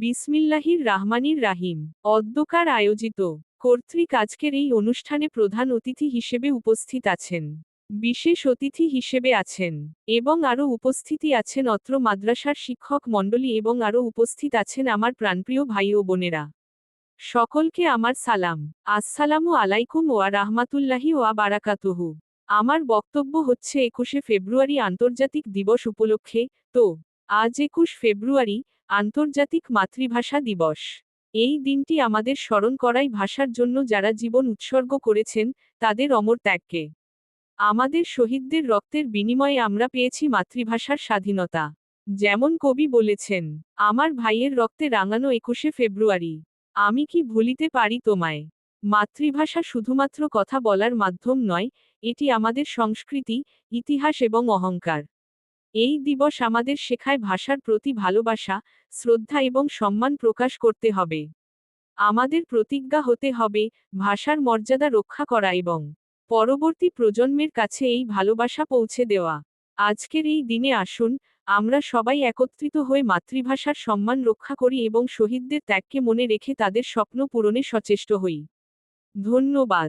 বিসমিল্লাহির রাহমানির রাহিম। অদ্যকার আয়োজিত কর্তৃক আজকের এই অনুষ্ঠানে প্রধান অতিথি হিসেবে উপস্থিত আছেন। বিশেষ অতিথি হিসেবে আছেন এবং আরও উপস্থিতি আছেন অত্র মাদ্রাসার শিক্ষক মণ্ডলী এবং আরও উপস্থিত আছেন আমার প্রাণপ্রিয় ভাই ও বোনেরা। সকলকে আমার সালাম। আসসালামু আলাইকুম ওয়া রাহমাতুল্লাহি ওয়া বারাকাতুহু। আমার বক্তব্য হচ্ছে একুশে ফেব্রুয়ারি আন্তর্জাতিক দিবস উপলক্ষে। তো, আজ একুশ ফেব্রুয়ারি আন্তর্জাতিক মাতৃভাষা দিবস। এই দিনটি আমাদের স্মরণ করাই ভাষার জন্য যারা জীবন উৎসর্গ করেছেন, তাদের অমর ত্যাগকে। আমাদের শহীদদের রক্তের বিনিময়ে আমরা পেয়েছি মাতৃভাষার স্বাধীনতা। যেমন কবি বলেছেন, আমার ভাইয়ের রক্তে রাঙানো একুশে ফেব্রুয়ারি। আমি কি ভুলিতে পারি তোমায়? মাতৃভাষা শুধুমাত্র কথা বলার মাধ্যম নয়, এটি আমাদের সংস্কৃতি, ইতিহাস এবং অহংকার। এই দিবস আমাদের শেখায় ভাষার প্রতি ভালোবাসা, শ্রদ্ধা এবং সম্মান প্রকাশ করতে হবে। আমাদের প্রতিজ্ঞা হতে হবে ভাষার মর্যাদা রক্ষা করা এবং পরবর্তী প্রজন্মের কাছে এই ভালোবাসা পৌঁছে দেওয়া। আজকের এই দিনে আসুন, আমরা সবাই একত্রিত হয়ে মাতৃভাষার সম্মান রক্ষা করি এবং শহীদদের ত্যাগকে মনে রেখে তাদের স্বপ্ন পূরণে সচেষ্ট হই। ধন্যবাদ।